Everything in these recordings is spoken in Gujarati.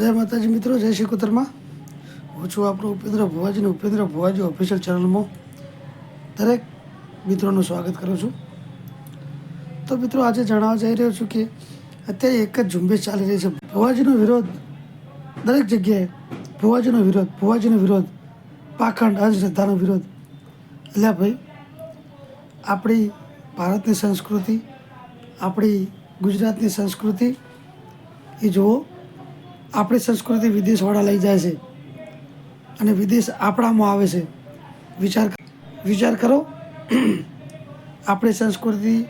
જય માતાજી મિત્રો, જય શ્રી કુતરમાં. હું છું આપણો ઉપેન્દ્ર ભુવાજી ઉપેન્દ્ર ભુવાજી ઓફિશિયલ ચેનલમાં દરેક મિત્રોનું સ્વાગત કરું છું. તો મિત્રો, આજે જણાવવા જઈ રહ્યો છું કે અત્યારે એક જ ઝુંબેશ ચાલી રહી છે. ભુવાજીનો વિરોધ દરેક જગ્યાએ, ભુવાજીનો વિરોધ ભુવાજીનો વિરોધ, પાખંડ, અંધશ્રદ્ધાનો વિરોધ. એટલે ભાઈ, આપણી ભારતની સંસ્કૃતિ, આપણી ગુજરાતની સંસ્કૃતિ, એ જુઓ આપણી સંસ્કૃતિ વિદેશવાળા લઈ જાય છે અને વિદેશ આપણામાં આવે છે. વિચાર વિચાર કરો. આપણી સંસ્કૃતિ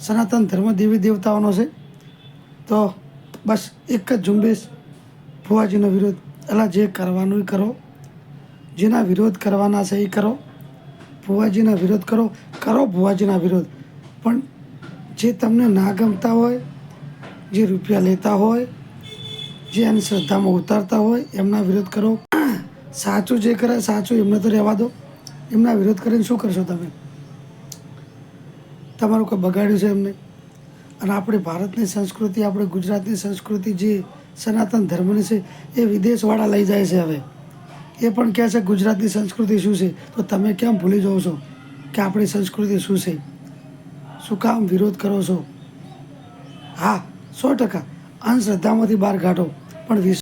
સનાતન ધર્મ દેવી દેવતાઓનો છે. તો બસ એક જ ઝુંબેશ ભુવાજીનો વિરોધ એલા જે કરવાનું કરો. જેના વિરોધ કરવાના છે એ કરો. ભુવાજીના વિરોધ કરો કરો ભુવાજીના વિરોધ. પણ જે તમને ના ગમતા હોય, જે રૂપિયા લેતા હોય જે એની શ્રદ્ધામાં ઉતારતા હોય, એમના વિરોધ કરો. સાચું જે કરે, સાચું એમને તો રહેવા દો. એમના વિરોધ કરીને શું કરશો તમે? તમારું કોઈ બગાડ્યું છે એમને? અને આપણી ભારતની સંસ્કૃતિ, આપણે ગુજરાતની સંસ્કૃતિ જે સનાતન ધર્મની છે, એ વિદેશવાળા લઈ જાય છે હવે. એ પણ કહે છે, ગુજરાતની સંસ્કૃતિ શું છે? તો તમે કેમ ભૂલી જાઓ છો કે આપણી સંસ્કૃતિ શું છે? શું કામ વિરોધ કરો છો? હા, સો ટકા. અંધશ્રદ્ધામાંથી બહાર કાઢો. પણ